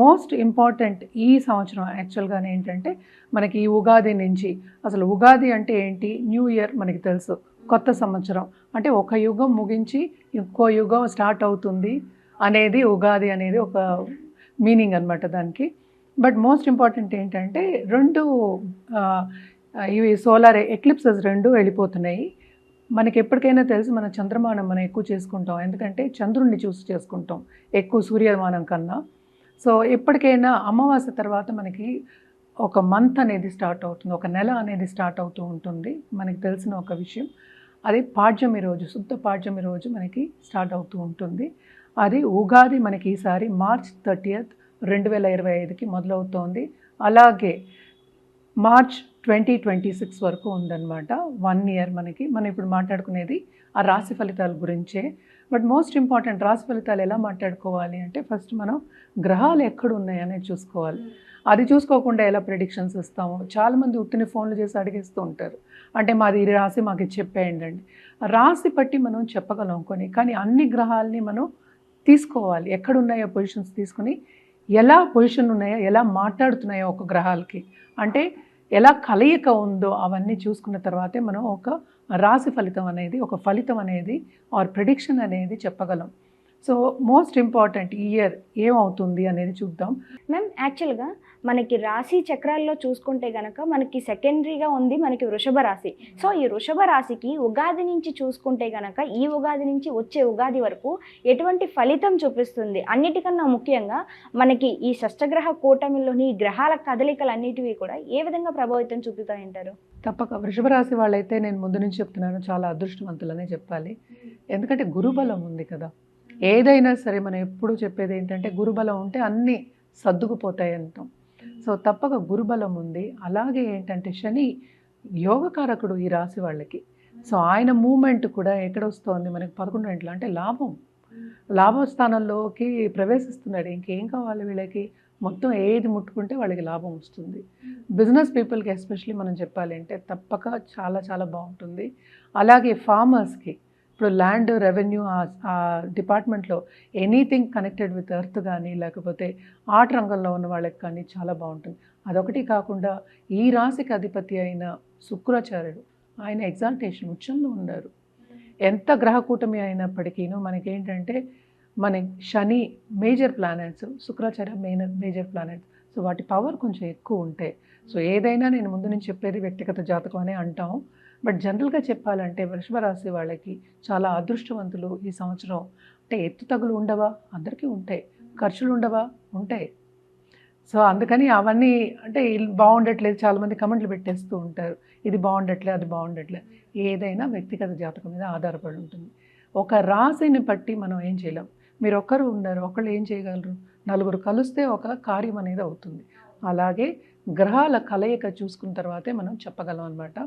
Most important ఈ సంవత్సరం యాక్చువల్గానే ఏంటంటే మనకి ఈ ఉగాది నుంచి అసలు ఉగాది అంటే ఏంటి? న్యూ ఇయర్ మనకి తెలుసు. కొత్త సంవత్సరం. అంటే ఒక యుగం ముగించి ఇంకో యుగం స్టార్ట్ అవుతుంది అనేది ఉగాది అనేది ఒక మీనింగ్ అనమాట దానికి. బట్ మోస్ట్ ఇంపార్టెంట్ ఏంటంటే రెండు ఇవి సోలార్ ఎక్లిప్సెస్ రెండు వెళ్ళిపోతున్నాయి. మనకి ఎప్పటికైనా తెలుసు మన చంద్రమానం మనం ఎక్కువ చేసుకుంటాం. ఎందుకంటే చంద్రుడిని చూసి చేసుకుంటాం. ఎక్కువ సూర్యమానం కన్నా. సో ఎప్పటికైనా అమావాస్య తర్వాత మనకి ఒక మంత్ అనేది స్టార్ట్ అవుతుంది ఒక నెల అనేది స్టార్ట్ అవుతూ ఉంటుంది. మనకి తెలిసిన ఒక విషయం. అది పాడ్యమి రోజు శుద్ధ పాడ్యమి రోజు మనకి స్టార్ట్ అవుతూ ఉంటుంది. అది ఉగాది మనకి ఈసారి మార్చ్ థర్టీయత్ రెండు వేల ఇరవై ఐదుకి మొదలవుతోంది. అలాగే మార్చ్ ట్వంటీ ట్వంటీ సిక్స్ వరకు ఉందన్నమాట. వన్ ఇయర్ మనకి. మనం ఇప్పుడు మాట్లాడుకునేది ఆ రాశి ఫలితాల గురించే. బట్ మోస్ట్ ఇంపార్టెంట్ రాశి ఫలితాలు ఎలా మాట్లాడుకోవాలి అంటే ఫస్ట్ మనం గ్రహాలు ఎక్కడ ఉన్నాయనేది చూసుకోవాలి. అది చూసుకోకుండా ఎలా ప్రెడిక్షన్స్ ఇస్తాము? చాలామంది ఉత్తిని ఫోన్లు చేసి అడిగేస్తూ ఉంటారు. అంటే మాది ఈ రాశి మాకు చెప్పేయండి అండి రాశి బట్టి మనం చెప్పగలం కొన్ని కానీ అన్ని గ్రహాలని మనం తీసుకోవాలి. ఎక్కడ ఉన్నాయో పొజిషన్స్ తీసుకుని ఎలా పొజిషన్ ఉన్నాయో ఎలా మాట్లాడుతున్నాయో ఒక గ్రహాలకి. అంటే ఎలా కలయిక ఉందో అవన్నీ చూసుకున్న తర్వాతే మనం ఒక రాశి ఫలితం అనేది ఒక ఫలితం అనేది ఆర్ ప్రిడిక్షన్ అనేది చెప్పగలం. సో మోస్ట్ ఇంపార్టెంట్ ఇయర్ ఏమవుతుంది అనేది చూద్దాం. మ్యామ్ యాక్చువల్గా మనకి రాశి చక్రాల్లో చూసుకుంటే గనక మనకి సెకండరీగా ఉంది మనకి వృషభ రాశి. సో ఈ వృషభ రాశికి ఉగాది నుంచి చూసుకుంటే గనక ఈ ఉగాది నుంచి వచ్చే ఉగాది వరకు ఎటువంటి ఫలితం చూపిస్తుంది? అన్నిటికన్నా ముఖ్యంగా మనకి ఈ షష్టగ్రహ కూటమిలోని ఈ గ్రహాల కదలికలు అన్నిటివి కూడా ఏ విధంగా ప్రభావితం చూపుతాయంటారు? తప్పక. వృషభ రాశి వాళ్ళైతే నేను ముందు నుంచి చెప్తున్నాను చాలా అదృష్టవంతులనే చెప్పాలి. ఎందుకంటే గురుబలం ఉంది కదా. ఏదైనా సరే మనం ఎప్పుడు చెప్పేది ఏంటంటే గురుబలం ఉంటే అన్నీ సర్దుకుపోతాయి అంటాం. సో తప్పక గురుబలం ఉంది. అలాగే ఏంటంటే శని యోగకారకుడు ఈ రాశి వాళ్ళకి. సో ఆయన మూమెంట్ కూడా ఎక్కడ వస్తోంది మనకి పదకొండు గంటలు అంటే లాభం. లాభస్థానంలోకి ప్రవేశిస్తున్నాడు. ఇంకేం కావాలి వీళ్ళకి? మొత్తం ఏది ముట్టుకుంటే వాళ్ళకి లాభం వస్తుంది. బిజినెస్ పీపుల్కి ఎస్పెషలీ మనం చెప్పాలి అంటే తప్పక చాలా చాలా బాగుంటుంది. అలాగే ఫార్మర్స్కి ఇప్పుడు ల్యాండ్ రెవెన్యూ ఆ డిపార్ట్మెంట్లో ఎనీథింగ్ కనెక్టెడ్ విత్ ఎర్త్ కానీ లేకపోతే ఆర్ట్ రంగంలో ఉన్న వాళ్ళకి కానీ చాలా బాగుంటుంది. అదొకటి కాకుండా ఈ రాశికి అధిపతి అయిన శుక్రాచార్యుడు ఆయన ఎగ్జాల్టేషన్ ఉచ్చంలో ఉన్నారు. ఎంత గ్రహకూటమి అయినప్పటికీను మనకేంటంటే మన Shani major planets Shukracharya main major planets so వాటి పవర్ కొంచెం ఎక్కువ ఉంటాయి సో ఏదైనా నేను ముందు నుంచి చెప్పేది వ్యక్తిగత జాతకం అనే అంటాం. బట్ జనరల్గా చెప్పాలంటే వృషభ రాశి వాళ్ళకి చాలా అదృష్టవంతులు ఈ సంవత్సరం. అంటే ఎత్తు తగులు ఉండవా? అందరికీ ఉంటాయి. ఖర్చులు ఉండవా? ఉంటాయి. సో అందుకని అవన్నీ అంటే బాగుండట్లేదు చాలామంది కమెంట్లు పెట్టేస్తూ ఉంటారు. ఇది బాగుండట్లేదు అది బాగుండట్లేదు ఏదైనా వ్యక్తిగత జాతకం మీద ఆధారపడి ఉంటుంది. ఒక రాశిని బట్టి మనం ఏం చేయలేం. మీరు ఒక్కరు ఉన్నారు ఒకళ్ళు ఏం చేయగలరు? నలుగురు కలిస్తే ఒక కార్యం అనేది అవుతుంది. అలాగే గ్రహాల కలయిక చూసుకున్న తర్వాతే మనం చెప్పగలం అనమాట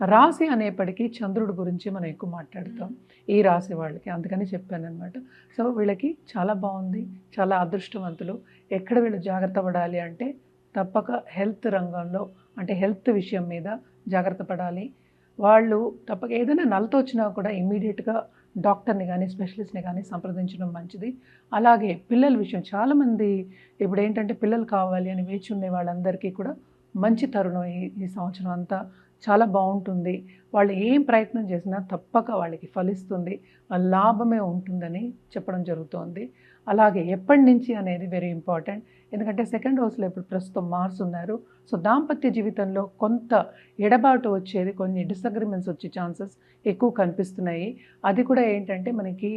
రాశి అనేప్పటికీ చంద్రుడి గురించి మనం ఎక్కువ మాట్లాడతాం. ఈ రాశి వాళ్ళకి అందుకని చెప్పాను అనమాట సో వీళ్ళకి చాలా బాగుంది చాలా అదృష్టవంతులు. ఎక్కడ వీళ్ళు జాగ్రత్త పడాలి అంటే తప్పక హెల్త్ రంగంలో అంటే హెల్త్ విషయం మీద జాగ్రత్త పడాలి. వాళ్ళు తప్పక ఏదైనా నలత వచ్చినా కూడా ఇమ్మీడియట్గా డాక్టర్ని కానీ స్పెషలిస్ట్ని కానీ సంప్రదించడం మంచిది. అలాగే పిల్లల విషయం చాలామంది ఇప్పుడు ఏంటంటే పిల్లలు కావాలి అని వేచి ఉండే వాళ్ళందరికీ కూడా మంచి తరుణం ఈ ఈ సంవత్సరం అంతా. చాలా బాగుంటుంది. వాళ్ళు ఏం ప్రయత్నం చేసినా తప్పక వాళ్ళకి ఫలిస్తుంది. లాభమే ఉంటుందని చెప్పడం జరుగుతోంది. అలాగే ఎప్పటి నుంచి అనేది వెరీ ఇంపార్టెంట్ ఎందుకంటే సెకండ్ హౌస్లో ఇప్పుడు ప్రస్తుతం మార్స్ ఉన్నారు. సో దాంపత్య జీవితంలో కొంత ఎడబాటు వచ్చేది కొన్ని డిసగ్రిమెంట్స్ వచ్చే ఛాన్సెస్ ఎక్కువ కనిపిస్తున్నాయి. అది కూడా ఏంటంటే మనకి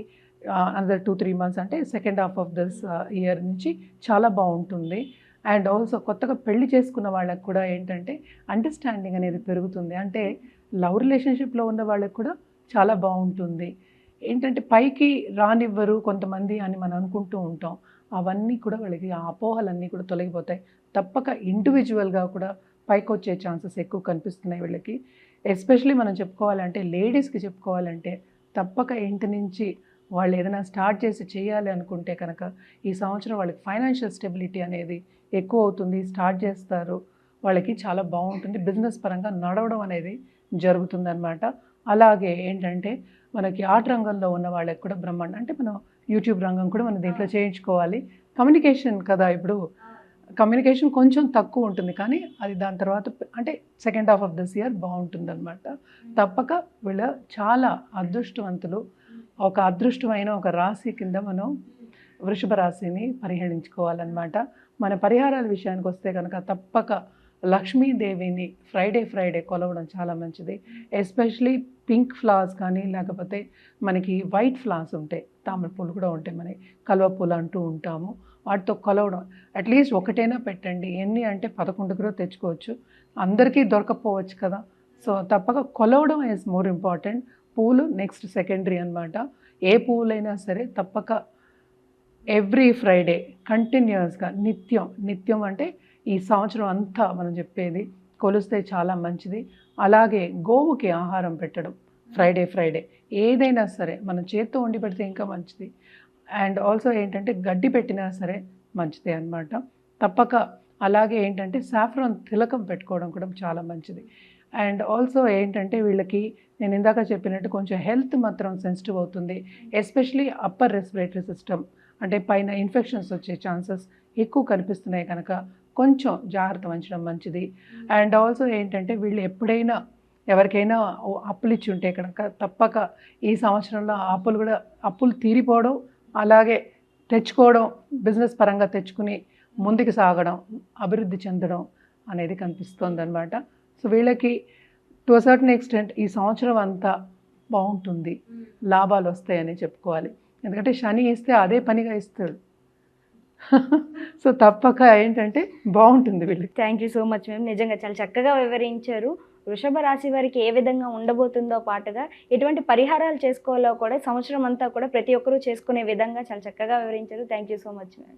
అనదర్ టూ త్రీ మంత్స్ అంటే second half of this year నుంచి చాలా బాగుంటుంది. అండ్ ఆల్సో కొత్తగా పెళ్ళి చేసుకున్న వాళ్ళకి కూడా ఏంటంటే అండర్స్టాండింగ్ అనేది పెరుగుతుంది. అంటే లవ్ రిలేషన్షిప్లో ఉన్న వాళ్ళకి కూడా చాలా బాగుంటుంది. ఏంటంటే పైకి రానివ్వరు కొంతమంది అని మనం అనుకుంటూ ఉంటాం. అవన్నీ కూడా వాళ్ళకి ఆ అపోహలన్నీ కూడా తొలగిపోతాయి. తప్పక ఇండివిజువల్గా కూడా పైకి వచ్చే ఛాన్సెస్ ఎక్కువ కనిపిస్తున్నాయి వీళ్ళకి. ఎస్పెషలీ మనం చెప్పుకోవాలంటే లేడీస్కి చెప్పుకోవాలంటే తప్పక ఇంటి నుంచి వాళ్ళు ఏదైనా స్టార్ట్ చేసి చేయాలి అనుకుంటే కనుక ఈ సంవత్సరం వాళ్ళకి ఫైనాన్షియల్ స్టెబిలిటీ అనేది ఎక్కువ అవుతుంది స్టార్ట్ చేస్తారు. వాళ్ళకి చాలా బాగుంటుంది. బిజినెస్ పరంగా నడవడం అనేది జరుగుతుందన్నమాట. అలాగే ఏంటంటే మనకి ఆర్ట్ రంగంలో ఉన్న వాళ్ళకి కూడా బ్రహ్మాండం అంటే మనం యూట్యూబ్ రంగం కూడా మనం దీంట్లో చేయించుకోవాలి. కమ్యూనికేషన్ కదా ఇప్పుడు. కమ్యూనికేషన్ కొంచెం తక్కువ ఉంటుంది కానీ అది దాని తర్వాత అంటే second half of this year బాగుంటుందన్నమాట. తప్పక వీళ్ళ చాలా అదృష్టవంతులు ఒక అదృష్టమైన ఒక రాశి కింద మనం వృషభ రాశిని పరిగణించుకోవాలన్నమాట. మన పరిహారాల విషయానికి వస్తే కనుక తప్పక లక్ష్మీదేవిని ఫ్రైడే ఫ్రైడే కొలవడం చాలా మంచిది. ఎస్పెషలీ పింక్ ఫ్లవర్స్ కానీ లేకపోతే మనకి వైట్ ఫ్లవర్స్ ఉంటాయి. తామర పూలు కూడా ఉంటాయి మనకి. కలువ పూలు అంటూ ఉంటాము. వాటితో కొలవడం అట్లీస్ట్ ఒకటైనా పెట్టండి. ఎన్ని అంటే పదకొండు కూడా తెచ్చుకోవచ్చు. అందరికీ దొరకపోవచ్చు కదా. సో తప్పక కొలవడం ఈజ్ మోర్ ఇంపార్టెంట్ పూలు నెక్స్ట్ సెకండరీ అన్నమాట. ఏ పువ్వులైనా సరే తప్పక ఎవ్రీ ఫ్రైడే కంటిన్యూస్గా నిత్యం నిత్యం అంటే ఈ సంవత్సరం అంతా మనం చెప్పేది కొలిస్తే చాలా మంచిది. అలాగే గోవుకి ఆహారం పెట్టడం ఫ్రైడే ఫ్రైడే ఏదైనా సరే మనం చేత్తో వండి పెడితే ఇంకా మంచిది. అండ్ ఆల్సో ఏంటంటే గడ్డి పెట్టినా సరే మంచిదే అన్నమాట. తప్పక అలాగే ఏంటంటే సాఫ్రాన్ తిలకం పెట్టుకోవడం కూడా చాలా మంచిది. అండ్ ఆల్సో ఏంటంటే వీళ్ళకి నేను ఇందాక చెప్పినట్టు కొంచెం హెల్త్ మాత్రం సెన్సిటివ్ అవుతుంది. ఎస్పెషలీ అప్పర్ రెస్పిరేటరీ సిస్టమ్ అంటే పైన ఇన్ఫెక్షన్స్ వచ్చే ఛాన్సెస్ ఎక్కువ కనిపిస్తున్నాయి కనుక కొంచెం జాగ్రత్త వహించడం మంచిది. అండ్ ఆల్సో ఏంటంటే వీళ్ళు ఎప్పుడైనా ఎవరికైనా అప్పులు ఇచ్చి ఉంటే కనుక తప్పక ఈ సంవత్సరంలో అప్పులు కూడా అప్పులు తీరిపోవడం అలాగే తెచ్చుకోవడం బిజినెస్ పరంగా తెచ్చుకుని ముందుకు సాగడం అభివృద్ధి చెందడం అనేది కనిపిస్తుంది అనమాట సో వీళ్ళకి టు సర్టన్ ఎక్స్టెంట్ ఈ సంవత్సరం అంతా బాగుంటుంది. లాభాలు వస్తాయని చెప్పుకోవాలి. ఎందుకంటే శని ఇస్తే అదే పనిగా ఇస్తాడు. సో తప్పక ఏంటంటే బాగుంటుంది వీళ్ళకి. Thank you so much ma'am నిజంగా చాలా చక్కగా వివరించారు. వృషభ రాశి వారికి ఏ విధంగా ఉండబోతుందో పాటుగా ఎటువంటి పరిహారాలు చేసుకోవాలో కూడా సంవత్సరం అంతా కూడా ప్రతి ఒక్కరూ చేసుకునే విధంగా చాలా చక్కగా వివరించారు. Thank you so much ma'am